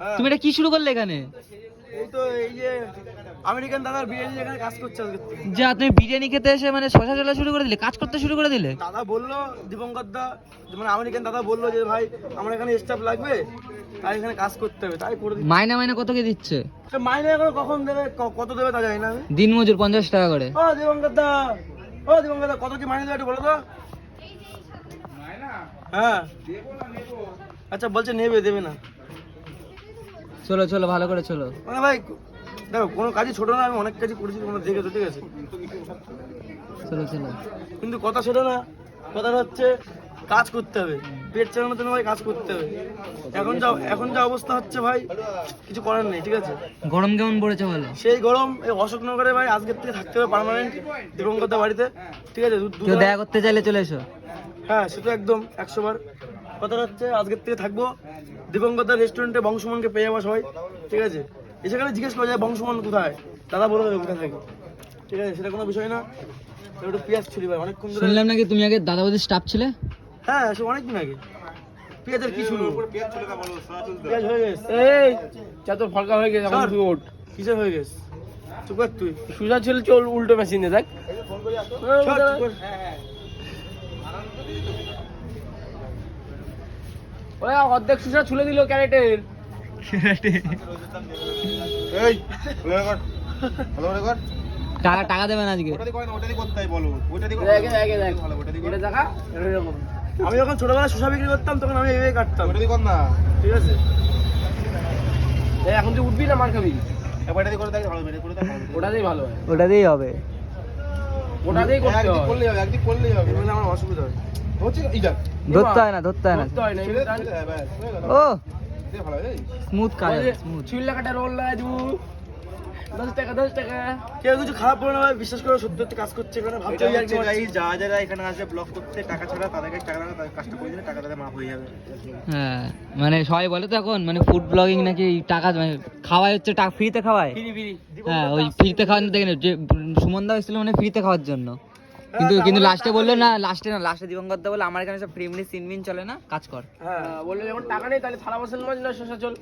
হ্যাঁ। তুমি এটা কি শুরু করলে এখানে? আমেরিকান দাদার বিরিয়ানি এখানে কাজ করছে যা তুমি বিরিয়ানি খেতে এসে মানে শশা চলা শুরু করে দিলে? কাজ করতে শুরু করে দিলে? দাদা বলল দীপঙ্কর দা মানে আমেরিকান দাদা বলল যে ভাই আমার এখানে স্টাফ লাগবে তাই এখানে কাজ করতে হবে তাই করে মাইনা মাইনা কত কে দিচ্ছে? তো মাইনে এখন কখন দেবে কত দেবে তা জানি না দিন মজুর পঞ্চাশ টাকা করে। ও দীপঙ্কর দা ও দীপঙ্কর দা কত কি মাইনে দেবে একটু বলো তো। হ্যাঁ। আচ্ছা বলছে নেবে দেবে না। চলো চলো ভালো করে চলো। মানে ভাই দেখো কোনো কাজই ছোট না আমি অনেক কাজই করেছি তোমরা দেখেছ ঠিক আছে? চলো চলো। কিন্তু কথা ছোট না কথা হচ্ছে কাজ করতে হবে। পেট চালানোর জন্য ভাই কাজ করতে হবে। এখন যা এখন যা অবস্থা হচ্ছে ভাই কিছু করার নেই ঠিক আছে? গরম কেমন পড়েছে বলো? সেই গরম এই অশোকনগরে ভাই আজকের থেকে থাকতে হবে পার্মানেন্ট দীপঙ্করদা বাড়িতে ঠিক আছে? কেউ দেখা করতে চাইলে চলে এসো। হ্যাঁ সে তো একদম একশো বার কথা হচ্ছে আজকের থেকে থাকব দীপঙ্করদার রেস্টুরেন্টে বংশমনকে পেয়ে যাব সবাই ঠিক আছে? এ সেখানে জিজ্ঞেস করা যায় বংশমন কোথায়? দাদা বলে দেবে কোথায় থাকে ঠিক আছে? সেটা কোনো বিষয় না। একটু পেঁয়াজ ছুরি ভাই অনেকক্ষণ ধরে শুনলাম নাকি তুমি আগে দাদাবাদির স্টাফ ছিলে? হ্যাঁ সে অনেকদিন আগে। পেঁয়াজের কি শুরু পেঁয়াজ হয়ে গেছে। এই চা তো ফাঁকা হয়ে গেছে এখন সর। তুই ওঠ কিসের হয়ে গেছে? চুপ কর তুই। সুজা ছিল চল উল্টো মেশিনে দেখ। ওই অর্ধেক সুজা ছুলে দিল ক্যারেটের। এই ভালো করে কর টাকা টাকা দেবেন আজকে। আমি যখন ছোটবেলায় শসা বিক্রি করতাম তখন আমি এইভাবে কাটতাম। ওটা কর না। ঠিক আছে? এখন তুই উঠবি না মার খাবি? দিয়ে ভালো। ওটাতেই হয়। ওটা দিয়েই হবে। ওটাতেই করলেই হবে একদিক করলেই হবে। আমার অসুবিধা হয়। ধরতে হয় না ধরতে হয় না। ও। স্মুথ কাজ স্মুথ। চুল লাগাটা রোল লাগা দিব। দশ টাকা দশ টাকা। কেউ কিছু খারাপ বলে না ভাই বিশ্বাস করে সত্যি সত্যি কাজ করছে এখানে ভাবছে এটা ওই আর কি হচ্ছে মারছি। guys, যারা যারা এখানে আসবে ব্লগ করতে টাকা ছাড়া তাদেরকে টাকা লাগা তাদের কাজটা করে দিলে টাকা তাদের মাফ হয়ে যাবে। হ্যাঁ মানে সবাই বলে তো এখন মানে ফুড ব্লগিং নাকি টাকা মানে খাওয়াই হচ্ছে টাকা ফ্রিতে খাওয়ায়? হ্যাঁ ওই ফ্রিতে খাওয়ানো দেখেন যে সুমন দা এসেছিল মানে ফ্রিতে খাওয়ার জন্য। কিন্তু কিন্তু লাস্টে বলল না লাস্টে না লাস্টে দিবঙ্কর দা বলে আমার এখানে সব ফ্রি মিনি সিনমিন চলে না কাজ কর। হ্যাঁ বলল যখন টাকা নেই তাহলে থালা বাসন মাছ না শশা চল।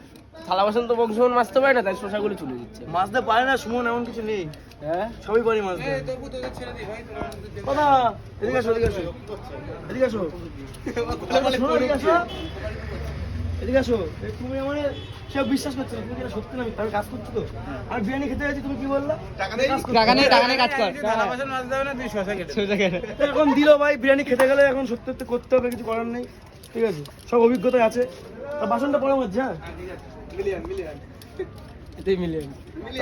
থালা বাসন তো বংশমন মাছতে পারে না তাই শশাগুলো চলে দিচ্ছে। মাছতে পারে না সুমন এমন কিছু নেই। হ্যাঁ? সবই পারি মাছতে কথা এদিকে আসো। এদিকে আসো। এদিকে আসো। এদিকে আসো। তুমি আমার কেউ বিশ্বাস করছে না তুমি যেটা সত্যি না আমি কাজ করছি তো? আর বিরিয়ানি খেতে যাচ্ছি তুমি কি বললা? টাকা নেই। টাকা নেই কাজ কর। এখন দিল ভাই বিরিয়ানি খেতে গেলে এখন সত্যি সত্যি করতে হবে কিছু করার নেই। ঠিক আছে সব অভিজ্ঞতায় আছে। আর বাসনটা পরে মধ্যে হ্যাঁ এটাই মিলিয়ন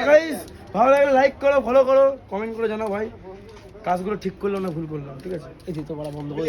গাইস ভালো লাগলে লাইক করো ফলো করো কমেন্ট করে জানাও ভাই। কাজগুলো ঠিক করলাম না ভুল করলাম ঠিক আছে? এই তো বড় বন্ধ করে